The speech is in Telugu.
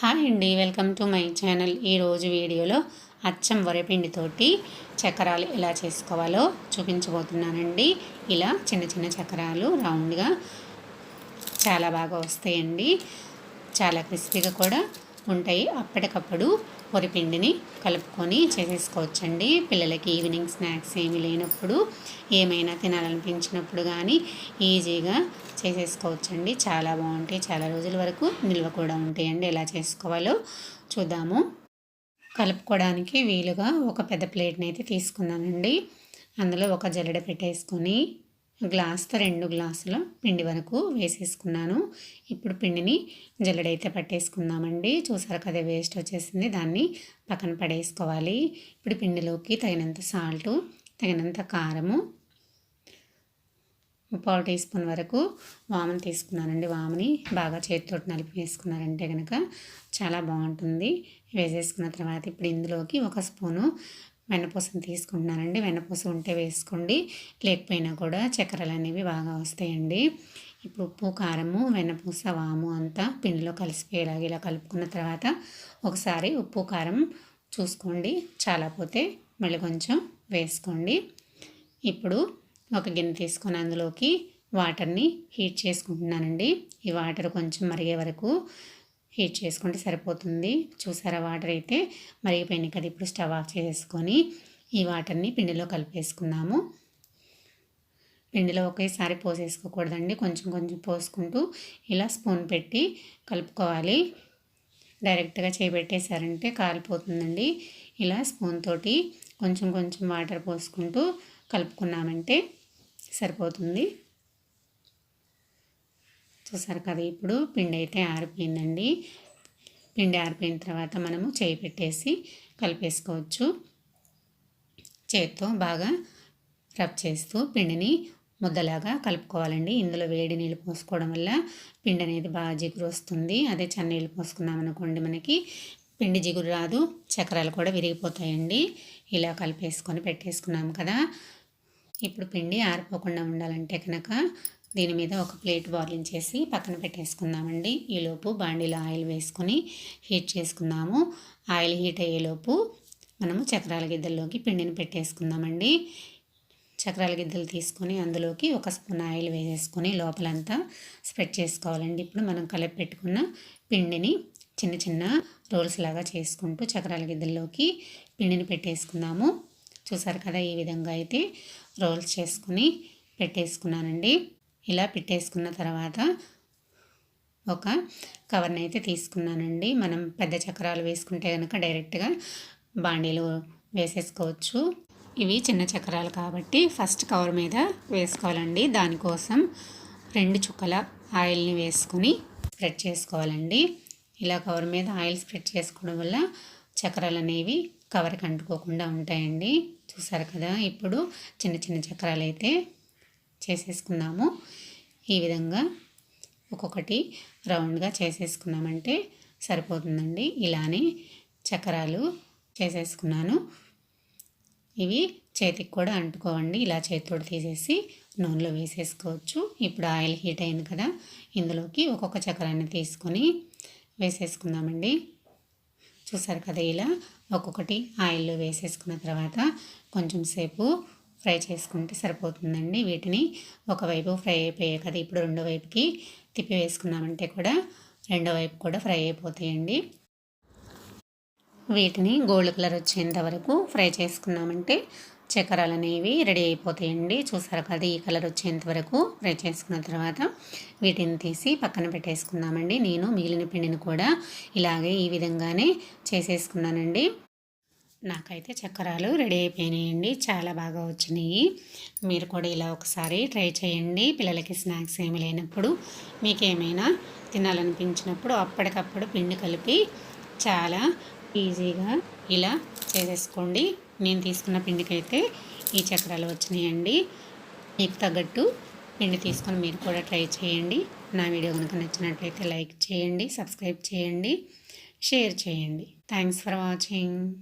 హాయ్ అండి వెల్కమ్ టు మై ఛానల్. ఈరోజు వీడియోలో అచ్చం వరిపిండితోటి చక్రాలు ఎలా చేసుకోవాలో చూపించబోతున్నానండి. ఇలా చిన్న చిన్న చక్రాలు రౌండ్గా చాలా బాగా వస్తాయండి. చాలా క్రిస్పీగా కూడా ఉంటాయి. అప్పటికప్పుడు వరిపిండిని కలుపుకొని చేసేసుకోవచ్చండి. పిల్లలకి ఈవినింగ్ స్నాక్స్ ఏమి లేనప్పుడు ఏమైనా తినాలనిపించినప్పుడు కానీ ఈజీగా చేసేసుకోవచ్చండి. చాలా బాగుంటాయి. చాలా రోజుల వరకు నిల్వ కూడా ఉంటాయండి. ఎలా చేసుకోవాలో చూద్దాము. కలుపుకోవడానికి వీలుగా ఒక పెద్ద ప్లేట్ని అయితే తీసుకున్నానండి. అందులో ఒక జల్లెడ పెట్టేసుకొని గ్లాస్తో రెండు గ్లాసుల పిండి వరకు వేసేసుకున్నాను. ఇప్పుడు పిండిని జల్లడైతే పట్టేసుకుందామండి. చూసారు కదా వేస్ట్ వచ్చేసింది. దాన్ని పక్కన పడేసుకోవాలి. ఇప్పుడు పిండిలోకి తగినంత సాల్టు తగినంత కారము పావు టీ స్పూన్ వరకు వామని తీసుకున్నానండి. వామని బాగా చేతితో నలిపి వేసుకున్నారంటే కనుక చాలా బాగుంటుంది. వేసేసుకున్న తర్వాత ఇప్పుడు ఇందులోకి ఒక స్పూను వెన్నపూసను తీసుకుంటున్నానండి. వెన్నపూస ఉంటే వేసుకోండి. లేకపోయినా కూడా చక్కెరలు అనేవి బాగా వస్తాయండి. ఇప్పుడు ఉప్పు కారము వెన్నపూస వాము అంతా పిండిలో కలిసిపోయేలాగా ఇలా కలుపుకున్న తర్వాత ఒకసారి ఉప్పు కారం చూసుకోండి. చాలా పోతే మళ్ళీ కొంచెం వేసుకోండి. ఇప్పుడు ఒక గిన్నె తీసుకొని అందులోకి వాటర్ని హీట్ చేసుకుంటున్నానండి. ఈ వాటర్ కొంచెం మరిగే వరకు హీట్ చేసుకుంటే సరిపోతుంది. చూసారా వాటర్ అయితే? మరిగిపోయినాయి కదా ఇప్పుడు స్టవ్ ఆఫ్ చేసుకొని ఈ వాటర్ని పిండిలో కలిపేసుకున్నాము పిండిలో ఒకేసారి పోసేసుకోకూడదండి. కొంచెం కొంచెం పోసుకుంటూ ఇలా స్పూన్ పెట్టి కలుపుకోవాలి. డైరెక్ట్గా చేపెట్టేశారంటే కాలిపోతుందండి. ఇలా స్పూన్ తోటి కొంచెం కొంచెం వాటర్ పోసుకుంటూ కలుపుకున్నామంటే సరిపోతుంది. చూసారు కదా ఇప్పుడు పిండి అయితే ఆరిపోయిందండి. పిండి ఆరిపోయిన తర్వాత మనము చేయి పెట్టేసి కలిపేసుకోవచ్చు. చేత్తో బాగా రబ్ చేస్తూ పిండిని ముద్దలాగా కలుపుకోవాలండి. ఇందులో వేడి నీళ్ళు పోసుకోవడం వల్ల పిండి అనేది బాగా జిగురు వస్తుంది. అదే చన్నీళ్ళు పోసుకున్నాం అనుకోండి మనకి. పిండి జిగురు రాదు చక్రాలు కూడా విరిగిపోతాయండి. ఇలా కలిపేసుకొని పెట్టేసుకున్నాం కదా. ఇప్పుడు పిండి ఆరిపోకుండా ఉండాలంటే కనుక దీని మీద ఒక ప్లేట్ బాయిలింగ్ చేసి పక్కన పెట్టేసుకుందామండి. ఈలోపు బాండీలో ఆయిల్ వేసుకొని హీట్ చేసుకుందాము. ఆయిల్ హీట్ అయ్యేలోపు మనము చక్రాల గిద్దల్లోకి పిండిని పెట్టేసుకుందామండి. చక్రాల గిద్దలు తీసుకొని అందులోకి ఒక స్పూన్ ఆయిల్ వేసేసుకొని లోపలంతా స్ప్రెడ్ చేసుకోవాలండి. ఇప్పుడు మనం కలిపి పెట్టుకున్న పిండిని చిన్న చిన్న రోల్స్ లాగా చేసుకుంటూ చక్రాల గిద్దల్లోకి పిండిని పెట్టేసుకుందాము. చూసారు కదా ఈ విధంగా అయితే రోల్స్ చేసుకుని పెట్టేసుకున్నానండి. ఇలా పెట్టేసుకున్న తర్వాత ఒక కవర్ని అయితే తీసుకున్నానండి. మనం పెద్ద చక్రాలు వేసుకుంటే కనుక డైరెక్ట్గా బాండీలు వేసేసుకోవచ్చు. ఇవి చిన్న చక్రాలు కాబట్టి ఫస్ట్ కవర్ మీద వేసుకోవాలండి. దానికోసం రెండు చుక్కల ఆయిల్ని వేసుకొని స్ప్రెడ్ చేసుకోవాలండి. ఇలా కవర్ మీద ఆయిల్ స్ప్రెడ్ చేసుకోవడం వల్ల చక్రాలు అనేవి కవర్కి అంటుకోకుండా ఉంటాయండి. చూసారు కదా ఇప్పుడు చిన్న చిన్న చక్రాలు అయితే చేసేసుకుందాము. ఈ విధంగా ఒక్కొక్కటి రౌండ్గా చేసేసుకున్నామంటే సరిపోతుందండి. ఇలానే చక్రాలు చేసేసుకున్నాను. ఇవి చేతికి కూడా అంటుకోవండి. ఇలా చేతితోటి తీసేసి నూనెలో వేసేసుకోవచ్చు. ఇప్పుడు ఆయిల్ హీట్ అయింది కదా ఇందులోకి ఒక్కొక్క చక్రాన్ని తీసుకొని వేసేసుకుందామండి. చూసారు కదా ఇలా ఒక్కొక్కటి ఆయిల్లో వేసేసుకున్న తర్వాత కొంచెం సేపు ఫ్రై చేసుకుంటే సరిపోతుందండి. వీటిని ఒకవైపు ఫ్రై అయిపోయాయి కదా ఇప్పుడు రెండో వైపుకి తిప్పి వేసుకున్నామంటే కూడా రెండో వైపు కూడా ఫ్రై అయిపోతాయండి. వీటిని గోల్డ్ కలర్ వచ్చేంత వరకు ఫ్రై చేసుకున్నామంటే చక్కెరలు అనేవి రెడీ అయిపోతాయండి. చూసారు కదా ఈ కలర్ వచ్చేంత వరకు ఫ్రై చేసుకున్న తర్వాత వీటిని తీసి పక్కన పెట్టేసుకున్నామండి. నేను మిగిలిన పిండిని కూడా ఇలాగే ఈ విధంగానే చేసేసుకున్నానండి. నాకైతే చక్రాలు రెడీ అయిపోయినాయండి. చాలా బాగా వచ్చినాయి. మీరు కూడా ఇలా ఒకసారి ట్రై చేయండి. పిల్లలకి స్నాక్స్ ఏమి లేనప్పుడు మీకేమైనా తినాలనిపించినప్పుడు అప్పటికప్పుడు పిండి కలిపి చాలా ఈజీగా ఇలా చేసేసుకోండి. నేను తీసుకున్న పిండికైతే ఈ చక్రాలు వచ్చినాయండి. మీకు తగ్గట్టు పిండి తీసుకొని మీరు కూడా ట్రై చేయండి. నా వీడియో కనుక నచ్చినట్లయితే లైక్ చేయండి సబ్స్క్రైబ్ చేయండి షేర్ చేయండి. Thanks for watching.